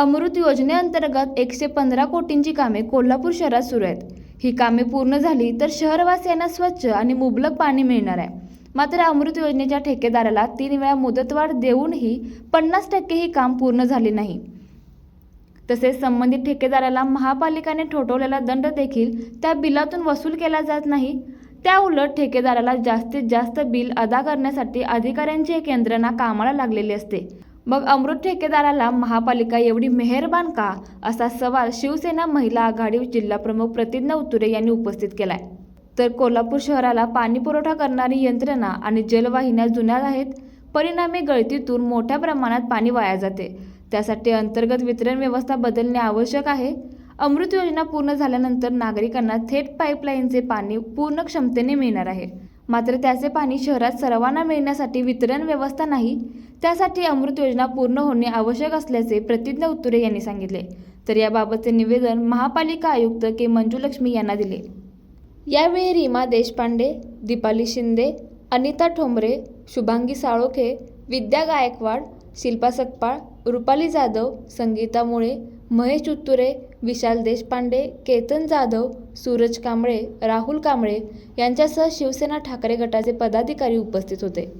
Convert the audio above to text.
अमृत योजनेअंतर्गत एकशे पंधरा कोटींची कामे कोल्हापूर शहरात सुरू आहेत. ही कामे पूर्ण झाली तर शहरवासियांना स्वच्छ आणि मुबलक पाणी मिळणार आहे. मात्र अमृत योजनेच्या ठेकेदाराला तीन वेळा मुदतवाढ देऊनही पन्नास टक्के ही काम पूर्ण झाले नाही. तसेच संबंधित ठेकेदाराला महापालिकाने ठोठवलेला दंड देखील त्या बिलातून वसूल केला जात नाही. त्या उलट ठेकेदाराला जास्तीत जास्त बिल अदा करण्यासाठी अधिकाऱ्यांची एक यंत्रणा कामाला लागलेली असते. मग अमृत ठेकेदाराला महापालिका एवढी मेहरबान का? असा सवाल शिवसेना महिला आघाडी जिल्हाप्रमुख प्रतिज्ञा उतुरे यांनी उपस्थित केलाय. तर कोल्हापूर शहराला पाणी पुरवठा करणारी यंत्रणा आणि जलवाहिन्या जुन्या आहेत परिणामी गळतीतून मोठ्या प्रमाणात पाणी वाया जाते. त्यासाठी अंतर्गत वितरण व्यवस्था बदलणे आवश्यक आहे. अमृत योजना पूर्ण झाल्यानंतर नागरिकांना थेट पाईपलाईनचे पाणी पूर्ण क्षमतेने मिळणार आहे. मात्र त्याचे पाणी शहरात सर्वांना मिळण्यासाठी वितरण व्यवस्था नाही त्यासाठी अमृत योजना पूर्ण होणे आवश्यक असल्याचे प्रतिज्ञा उत्तुरे यांनी सांगितले. तर याबाबतचे निवेदन महापालिका आयुक्त के मंजुलक्ष्मी यांना दिले. यावेळी रीमा देशपांडे दीपाली शिंदे अनिता ठोंबरे शुभांगी साळोखे विद्या गायकवाड शिल्पा सकपाळ रुपाली जाधव संगीता मुळे महेश उत्तुरे विशाल देशपांडे केतन जाधव सूरज कांबळे राहुल कांबळे यांच्यासह शिवसेना ठाकरे गटाचे पदाधिकारी उपस्थित होते.